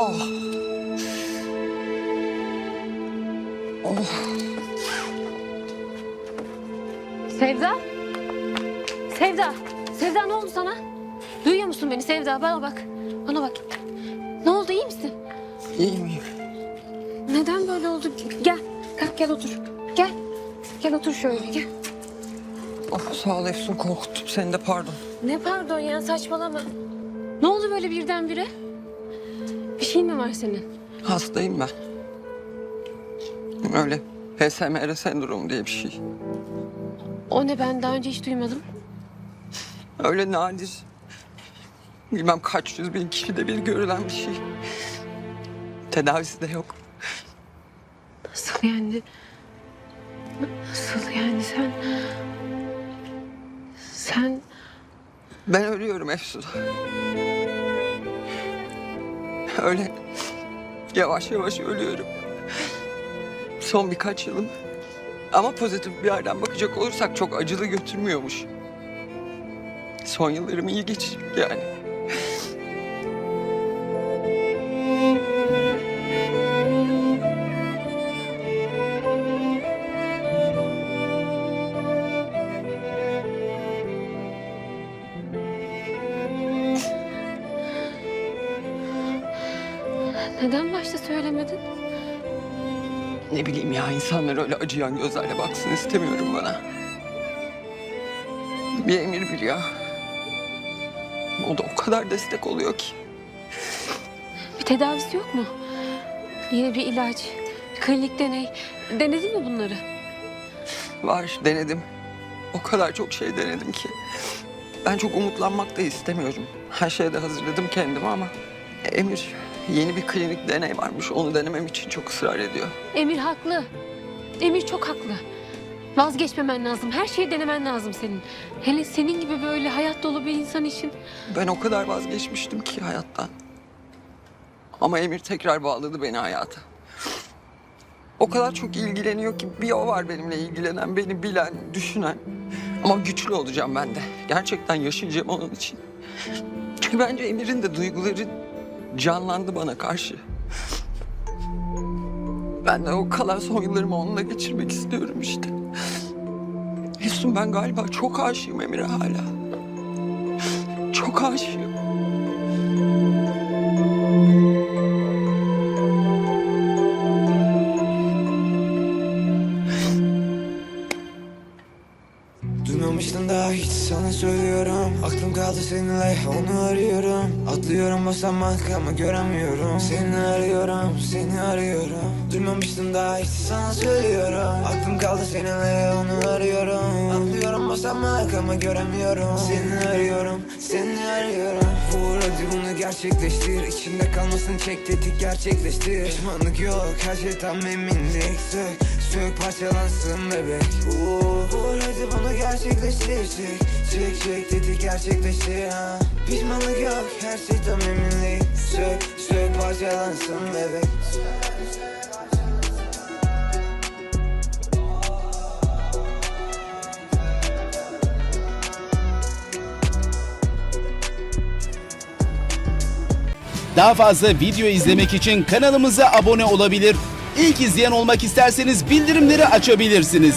Oh. Oh. Sevda? Sevda? Sevda ne oldu sana? Duyuyor musun beni Sevda? Bana bak. Bana bak. Ne oldu iyi misin? İyiyim iyiyim. Neden böyle oldu? Gel. Kalk gel otur. Gel. Gel otur şöyle gel. Oh, sağ ol Efsun korkuttum seni de pardon. Ne pardon ya saçmalama. Ne oldu böyle birdenbire? Şey mi var senin? Hastayım ben. Öyle PSMR sendromu diye bir şey. O ne ben daha önce hiç duymadım. Öyle nadir. Bilmem kaç yüz bin kişide bir görülen bir şey. Tedavisi de yok. Nasıl yani? Nasıl yani sen... Sen Ben ölüyorum Efsun. Öyle yavaş yavaş ölüyorum. Son birkaç yılım. Ama pozitif bir yerden bakacak olursak çok acılı götürmüyormuş. Son yıllarım iyi geçecek yani. Neden başta söylemedin? Ne bileyim ya insanlar öyle acıyan gözlerle baksın istemiyorum bana. Bir emir biliyor. O da o kadar destek oluyor ki. Bir tedavisi yok mu? Yeni bir ilaç, klinik deney. Denedin mi bunları? Var denedim. O kadar çok şey denedim ki. Ben çok umutlanmak da istemiyorum. Her şeye de hazırladım kendimi ama Emir yeni bir klinik deney varmış. Onu denemem için çok ısrar ediyor. Emir haklı. Emir çok haklı. Vazgeçmemen lazım. Her şeyi denemen lazım senin. Hele senin gibi böyle hayat dolu bir insan için. Ben o kadar vazgeçmiştim ki hayattan. Ama Emir tekrar bağladı beni hayata. O kadar çok ilgileniyor ki bir o var benimle ilgilenen, beni bilen, düşünen. Ama güçlü olacağım ben de. Gerçekten yaşayacağım onun için. Çünkü bence Emir'in de duyguları canlandı bana karşı. Ben de o kalan son yıllarımı onunla geçirmek istiyorum işte. Efsun ben galiba çok aşığım Emir'e hala. Çok aşığım. Duymamıştın daha hiç sana söylüyorum. Aklım kaldı seninle onu arıyorum. Atlıyorum basamak ama göremiyorum. Seni arıyorum seni arıyorum. Duymamıştın daha hiç sana söylüyorum. Aklım kaldı seninle onu arıyorum. Atlıyorum basamak ama göremiyorum. Seni arıyorum seni arıyorum. Vur hadi bunu gerçekleştir. İçinde kalmasın çek tetik gerçekleştir. Pişmanlık yok her şey tam eminlik. Sök sök parçalansın bebek. Vur hadi bunu gerçekleştir Çek çek çek tetik gerçekleştir ha. Pişmanlık yok her şey tam eminlik Sök sök parçalansın bebek Daha fazla video izlemek için kanalımıza abone olabilir. İlk izleyen olmak isterseniz bildirimleri açabilirsiniz.